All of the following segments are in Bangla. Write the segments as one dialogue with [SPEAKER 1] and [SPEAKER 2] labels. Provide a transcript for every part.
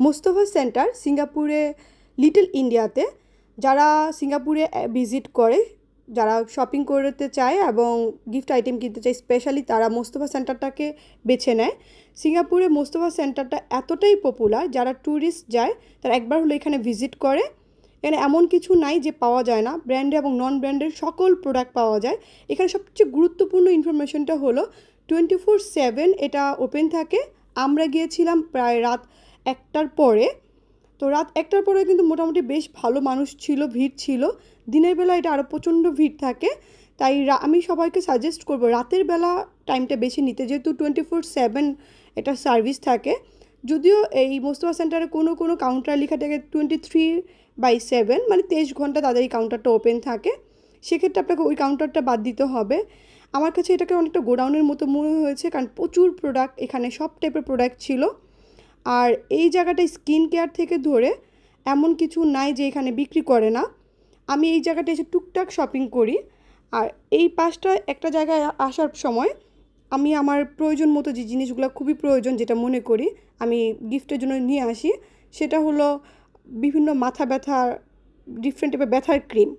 [SPEAKER 1] মোস্তফা সেন্টার সিঙ্গাপুরে, লিটল ইন্ডিয়াতে, যারা সিঙ্গাপুরে ভিজিট করে, যারা শপিং করতে চায় এবং গিফট আইটেম কিনতে চায়, স্পেশালি তারা মোস্তফা সেন্টারটাকে বেছে নেয়। সিঙ্গাপুরে মোস্তফা সেন্টারটা এতটাই পপুলার, যারা ট্যুরিস্ট যায়, তারা একবার হলো এখানে ভিজিট করে। এখানে এমন কিছু নাই যে পাওয়া যায় না, ব্র্যান্ডে এবং নন ব্র্যান্ডের সকল প্রোডাক্ট পাওয়া যায়। এখানে সবচেয়ে গুরুত্বপূর্ণ ইনফরমেশনটা হলো, টোয়েন্টি ফোর সেভেন এটা ওপেন থাকে। আমরা গিয়েছিলাম প্রায় রাত একটার পরে, তো রাত একটার পরে কিন্তু মোটামুটি বেশ ভালো মানুষ ছিল, ভিড় ছিল। দিনের বেলা এটা আরও প্রচণ্ড ভিড় থাকে। তাই আমি সবাইকে সাজেস্ট করব, রাতের বেলা টাইমটা বেশি নিতে। যেহেতু টোয়েন্টি ফোর সেভেন এটা সার্ভিস থাকে। যদিও এই মোস্তফা সেন্টারে কোনো কোনো কাউন্টার লেখা থাকে টোয়েন্টি থ্রি বাই সেভেন মানে তেইশ ঘণ্টা তাদের এই কাউন্টারটা ওপেন থাকে। সেক্ষেত্রে আপনাকে ওই কাউন্টারটা বাদ দিতে হবে। আমার কাছে এটাকে অনেকটা গোডাউনের মতো মনে হয়েছে, কারণ প্রচুর প্রোডাক্ট এখানে, সব টাইপের প্রোডাক্ট ছিল। আর এই জায়গাটায় স্কিন কেয়ার থেকে ধরে এমন কিছু নাই যে এখানে বিক্রি করে না। আমি এই জায়গাটা এসে টুকটাক শপিং করি। আর এই পাশটা একটা জায়গায় আসার সময় আমি আমার প্রয়োজন মতো যে জিনিসগুলো খুবই প্রয়োজন যেটা মনে করি, আমি গিফটের জন্য নিয়ে আসি, সেটা হলো বিভিন্ন মাথা ব্যথার ডিফারেন্ট টাইপের ব্যথার ক্রিম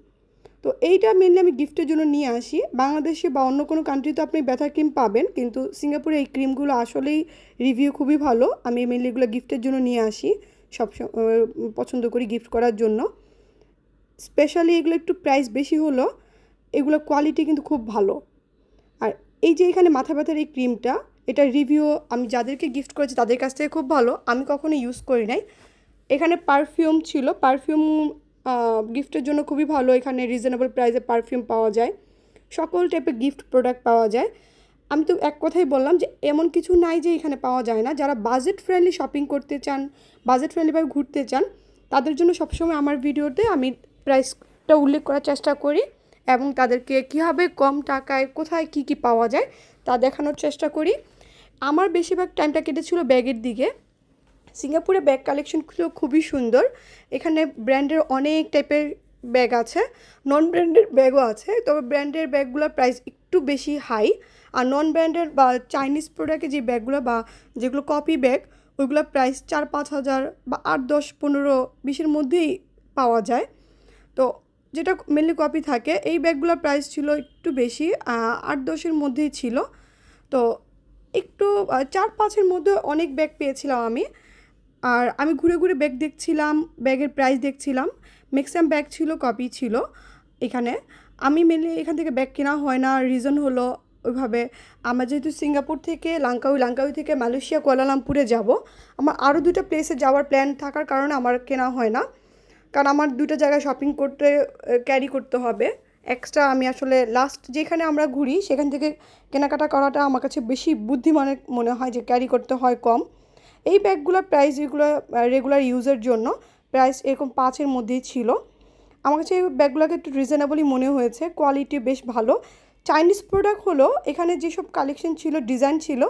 [SPEAKER 1] তো এইটা মেনলি আমি গিফটের জন্য নিয়ে আসি। বাংলাদেশে বা অন্য কোনো কান্ট্রিতে আপনি ব্যথার ক্রিম পাবেন, কিন্তু সিঙ্গাপুরে এই ক্রিমগুলো আসলেই রিভিউ খুবই ভালো। আমি মেনলি এগুলো গিফটের জন্য নিয়ে আসি, সব পছন্দ করি গিফট করার জন্য। স্পেশালি এগুলো একটু প্রাইস বেশি হলো, এগুলো কোয়ালিটি কিন্তু খুব ভালো। আর এই যে এখানে মাথা ব্যথার এই ক্রিমটা এটা রিভিউ আমি যাদেরকে গিফট করেছি তাদের কাছ থেকে খুব ভালো। আমি কখনো ইউজ করি নাই। এখানে পারফিউম ছিল পারফিউম গিফটের জন্য খুবই ভালো। এখানে রিজনেবল প্রাইসে পারফিউম পাওয়া যায়। সকল টাইপের গিফট প্রোডাক্ট পাওয়া যায়। আমি তো এক কথাই বললাম যে, এমন কিছু নাই যে এখানে পাওয়া যায় না। যারা বাজেট ফ্রেন্ডলি শপিং করতে চান বাজেট ফ্রেন্ডলিভাবে ঘুরতে চান, তাদের জন্য সবসময় আমার ভিডিওতে আমি প্রাইসটা উল্লেখ করার চেষ্টা করি এবং তাদেরকে কীভাবে কম টাকায়, কোথায় কী কী পাওয়া যায় তা দেখানোর চেষ্টা করি। আমার বেশিরভাগ টাইমটা কেটেছিল ব্যাগের দিকে। সিঙ্গাপুরে ব্যাগ কালেকশনগুলো খুবই সুন্দর। এখানে ব্র্যান্ডের অনেক টাইপের ব্যাগ আছে নন ব্র্যান্ডের ব্যাগও আছে, তবে ব্র্যান্ডের ব্যাগগুলোর প্রাইস একটু বেশি হাই আর নন ব্র্যান্ডের বা চাইনিজ প্রোডাক্টের যে ব্যাগগুলো বা যেগুলো কপি ব্যাগ ওইগুলোর প্রাইস চার পাঁচ হাজার বা আট দশ পনেরো, বিশের মধ্যেই পাওয়া যায়। তো যেটা মেনলি কপি থাকে, এই ব্যাগগুলোর প্রাইস ছিল একটু বেশি আট দশের মধ্যেই ছিল। তো একটু চার পাঁচের মধ্যে অনেক ব্যাগ পেয়েছিলাম আমি। আর আমি ঘুরে ঘুরে ব্যাগ দেখছিলাম ব্যাগের প্রাইস দেখছিলাম। ম্যাক্সিমাম ব্যাগ ছিল কপি ছিল এখানে। আমি মেনলি এখান থেকে ব্যাগ কেনা হয় না। রিজন হলো ওইভাবে আমরা যেহেতু সিঙ্গাপুর থেকে লাঙ্কাউই লাঙ্কাউই থেকে মালয়েশিয়া কুয়ালালামপুরে যাব, আমার আরও দুটো প্লেসে যাওয়ার প্ল্যান থাকার কারণে আমার কেনা হয় না। কারণ আমার দুটো জায়গায় শপিং করতে ক্যারি করতে হবে। এক্সট্রা আমি আসলে লাস্ট যেখানে আমরা ঘুরি, সেখান থেকে কেনাকাটা করাটা আমার কাছে বেশি বুদ্ধিমানের মনে হয় যে ক্যারি করতে হয় কম। এই ব্যাগগুলোর প্রাইস যেগুলো রেগুলার ইউজের জন্য প্রাইস এরকম পাঁচের মধ্যেই ছিল। আমার কাছে এই ব্যাগগুলোকে একটু রিজনেবলই মনে হয়েছে কোয়ালিটি বেশ ভালো। চাইনিজ প্রোডাক্ট হলো, এখানে যেসব কালেকশন ছিল ডিজাইন ছিল,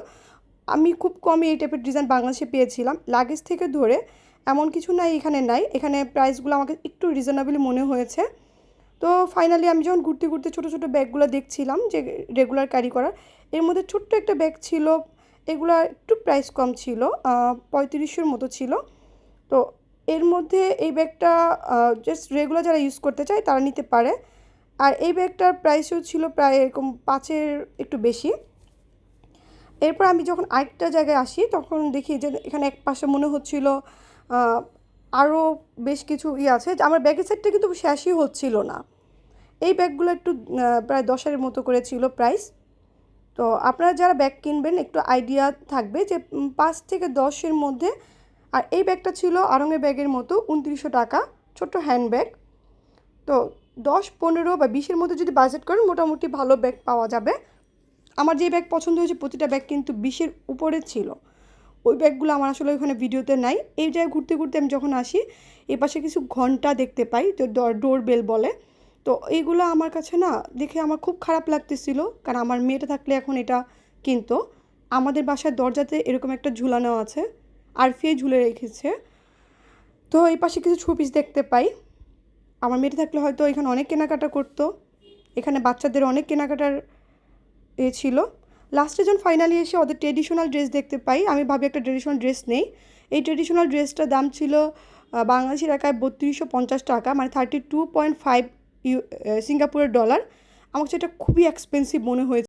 [SPEAKER 1] আমি খুব কমই এই টাইপের ডিজাইন বাংলাদেশে পেয়েছিলাম। লাগেজ থেকে ধরে এমন কিছু নাই এখানে নাই। এখানে প্রাইসগুলো আমাকে একটু রিজনেবলি মনে হয়েছে। তো ফাইনালি আমি যখন ঘুরতে ঘুরতে ছোটো ছোটো ব্যাগগুলো দেখছিলাম, যে রেগুলার ক্যারি করার, এর মধ্যে ছোট্ট একটা ব্যাগ ছিল এগুলো একটু প্রাইস কম ছিল পঁয়ত্রিশশোর মতো ছিল। তো এর মধ্যে এই ব্যাগটা জাস্ট রেগুলার যারা ইউজ করতে চায় তারা নিতে পারে। আর এই ব্যাগটার প্রাইসও ছিল প্রায় এরকম পাঁচের একটু বেশি। এরপর আমি যখন আরেকটা জায়গায় আসি, তখন দেখি যে এখানে এক পাশে মনে হচ্ছিল আরও বেশ কিছু ইয়ে আছে। আমার ব্যাগের সেটটা কিন্তু শেষই হচ্ছিল না। এই ব্যাগগুলো একটু প্রায় দশের মতো করে ছিল প্রাইস তো আপনারা যারা ব্যাগ কিনবেন, একটু আইডিয়া থাকবে যে পাঁচ থেকে দশের মধ্যে, আর এই ব্যাগটা ছিল আরঙের ব্যাগের মতো, উনত্রিশশো টাকা, ছোট্ট হ্যান্ড ব্যাগ তো দশ, পনেরো বা বিশের মধ্যে যদি বাজেট করেন, মোটামুটি ভালো ব্যাগ পাওয়া যাবে। আমার যে ব্যাগ পছন্দ হয়েছে, প্রতিটা ব্যাগ কিন্তু বিশের উপরে ছিল। ওই ব্যাগগুলো আমার আসলে ওইখানে ভিডিওতে নাই। এই জায়গায় ঘুরতে ঘুরতে আমি যখন আসি এ পাশে কিছু ঘণ্টা দেখতে পাই তো ডোর বেল বলে। তো এইগুলো আমার কাছে না দেখে আমার খুব খারাপ লাগতেছিল, কারণ আমার মেয়েটা থাকলে এখন এটা কিনতো। আমাদের বাসার দরজাতে এরকম একটা ঝুলানো আছে আর ফিয়ে ঝুলে রেখেছে। তো এই পাশে কিছু ছুপিস দেখতে পাই। আমার মেয়েটা থাকলে হয়তো এখানে অনেক কেনাকাটা করতো, এখানে বাচ্চাদের অনেক কেনাকাটার এ ছিল। লাস্টে যখন ফাইনালি এসে ওদের ট্রেডিশনাল ড্রেস দেখতে পাই, আমি ভাবি একটা ট্রেডিশনাল ড্রেস নেই। এই ট্রেডিশনাল ড্রেসটার দাম ছিল বাংলাদেশি টাকায় বত্রিশশো পঞ্চাশ টাকা মানে থার্টি টু পয়েন্ট ফাইভ সিঙ্গাপুরের ডলার। আমার কাছে এটা খুবই এক্সপেন্সিভ মনে হয়েছে।